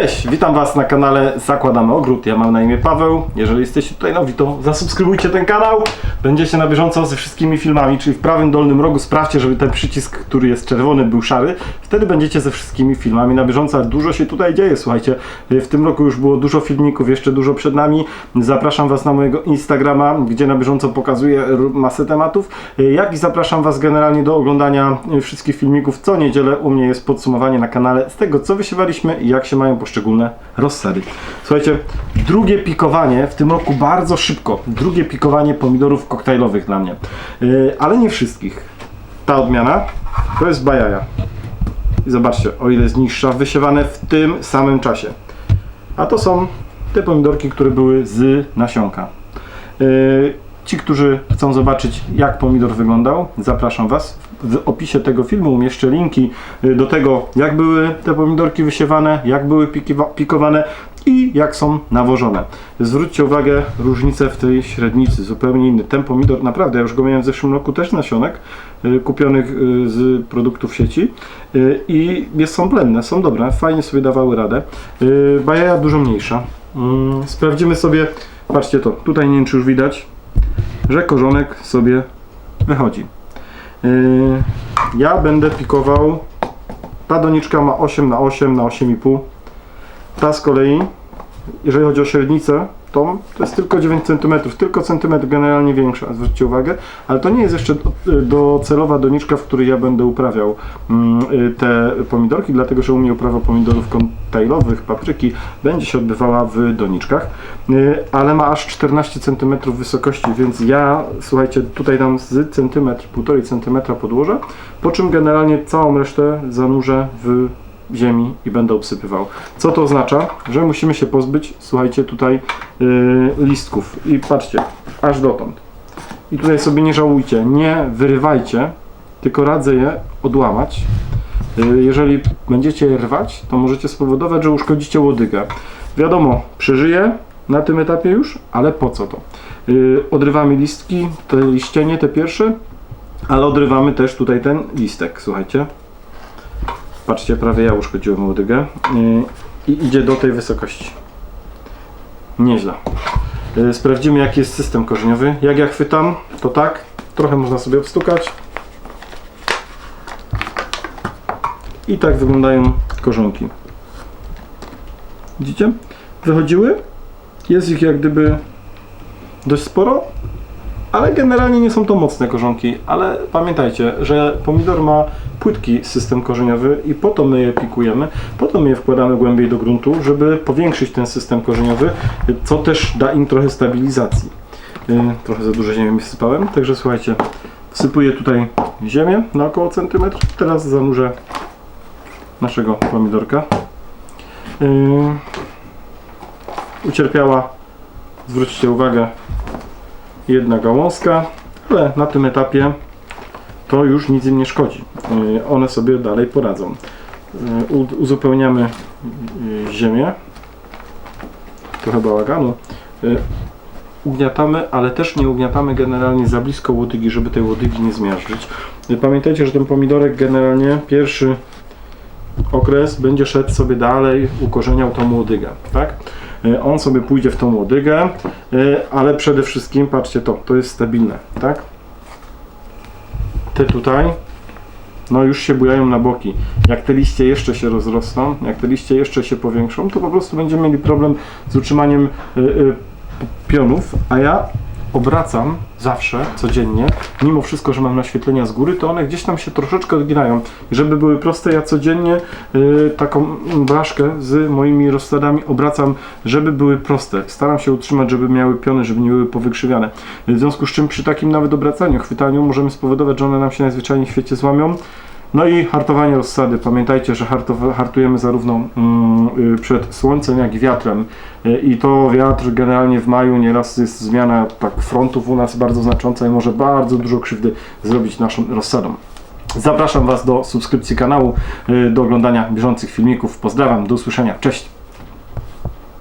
Cześć, witam Was na kanale Zakładamy Ogród. Ja mam na imię Paweł. Jeżeli jesteście tutaj nowi, to zasubskrybujcie ten kanał. Będziecie na bieżąco ze wszystkimi filmami, czyli w prawym dolnym rogu sprawdźcie, żeby ten przycisk, który jest czerwony, był szary. Wtedy będziecie ze wszystkimi filmami na bieżąco. Dużo się tutaj dzieje, słuchajcie. W tym roku już było dużo filmików, jeszcze dużo przed nami. Zapraszam Was na mojego Instagrama, gdzie na bieżąco pokazuję masę tematów. Jak i zapraszam Was generalnie do oglądania wszystkich filmików. Co niedzielę u mnie jest podsumowanie na kanale z tego, co wysiewaliśmy i jak się mają poszczególne rozsady. Słuchajcie, drugie pikowanie w tym roku bardzo szybko. Drugie pikowanie pomidorów koktajlowych dla mnie. Yy, ale nie wszystkich. Ta odmiana to jest bajaja. I zobaczcie, o ile jest niższa, wysiewane w tym samym czasie. A to są te pomidorki, które były z nasionka. Yy, Ci, którzy chcą zobaczyć, jak pomidor wyglądał, zapraszam Was. W opisie tego filmu umieszczę linki yy, do tego, jak były te pomidorki wysiewane, jak były pikowane i jak są nawożone. Zwróćcie uwagę, różnice w tej średnicy, zupełnie inny. Ten pomidor, naprawdę, ja już go miałem w zeszłym roku też nasionek, yy, kupionych yy, z produktów sieci i są blendne, są dobre, fajnie sobie dawały radę. Bajaja dużo mniejsza. Mm, Sprawdzimy sobie, patrzcie to, tutaj nie wiem czy już widać, że korzonek sobie wychodzi. Yy, ja będę pikował, ta doniczka ma 8 na 8 na 8,5 ta z kolei, jeżeli chodzi o średnicę, to, to jest tylko 9 cm, tylko centymetr generalnie większa, zwróćcie uwagę, ale to nie jest jeszcze do- docelowa doniczka, w której ja będę uprawiał mm, y, te pomidorki, dlatego że u mnie uprawa pomidorów koktajlowych, papryki będzie się odbywała w doniczkach, y, ale ma aż 14 cm wysokości, więc ja, słuchajcie, tutaj dam z centymetr, 1,5 cm podłożę, po czym generalnie całą resztę zanurzę w ziemi i będę obsypywał. Co to oznacza? Że musimy się pozbyć, słuchajcie, tutaj yy, listków. I patrzcie, aż dotąd. I tutaj sobie nie żałujcie, nie wyrywajcie, tylko radzę je odłamać. Yy, jeżeli będziecie je rwać, to możecie spowodować, że uszkodzicie łodygę. Wiadomo, przeżyję na tym etapie już, ale po co to? Yy, odrywamy listki, te liścienie, te pierwsze, ale odrywamy też tutaj ten listek, słuchajcie. Patrzcie, prawie ja uszkodziłem łodygę. I idzie do tej wysokości. Nieźle. Yy, Sprawdzimy jaki jest system korzeniowy. Jak ja chwytam, to tak. Trochę można sobie obstukać. I tak wyglądają korzonki. Widzicie? Wychodziły. Jest ich jak gdyby dość sporo, ale generalnie nie są to mocne korzonki, ale pamiętajcie, że pomidor ma płytki system korzeniowy i po to my je pikujemy, po to my je wkładamy głębiej do gruntu, żeby powiększyć ten system korzeniowy, co też da im trochę stabilizacji. Yy, Trochę za dużo ziemi wysypałem, także słuchajcie, wsypuję tutaj ziemię na około centymetr, teraz zanurzę naszego pomidorka. Yy, Ucierpiała, zwróćcie uwagę, jedna gałązka, ale na tym etapie to już nic im nie szkodzi. Yy, One sobie dalej poradzą. U- Uzupełniamy yy, ziemię. Trochę bałaganu. Ugniatamy, ale też nie ugniatamy generalnie za blisko łodygi, żeby tej łodygi nie zmiażdżyć. Pamiętajcie, że ten pomidorek generalnie pierwszy okres będzie szedł sobie dalej, ukorzeniał tą łodygę, tak? Y, On sobie pójdzie w tą łodygę, y, ale przede wszystkim, patrzcie to, to jest stabilne, tak? Te tutaj, no już się bujają na boki. Jak te liście jeszcze się rozrosną, jak te liście jeszcze się powiększą, to po prostu będziemy mieli problem z utrzymaniem y, pionów, a ja obracam zawsze, codziennie, mimo wszystko, że mam naświetlenia z góry, to one gdzieś tam się troszeczkę odginają. Żeby były proste, ja codziennie y, taką blaszkę z moimi rozsadami obracam, żeby były proste. Staram się utrzymać, żeby miały piony, żeby nie były powykrzywiane. W związku z czym przy takim nawet obracaniu, chwytaniu możemy spowodować, że one nam się najzwyczajniej w świecie złamią. No i hartowanie rozsady. Pamiętajcie, że hartujemy zarówno mm, y, przed słońcem, jak i wiatrem. Y, I to wiatr generalnie w maju nieraz jest zmiana tak frontów u nas bardzo znacząca i może bardzo dużo krzywdy zrobić naszym rozsadom. Zapraszam Was do subskrypcji kanału, y, do oglądania bieżących filmików. Pozdrawiam, do usłyszenia. Cześć!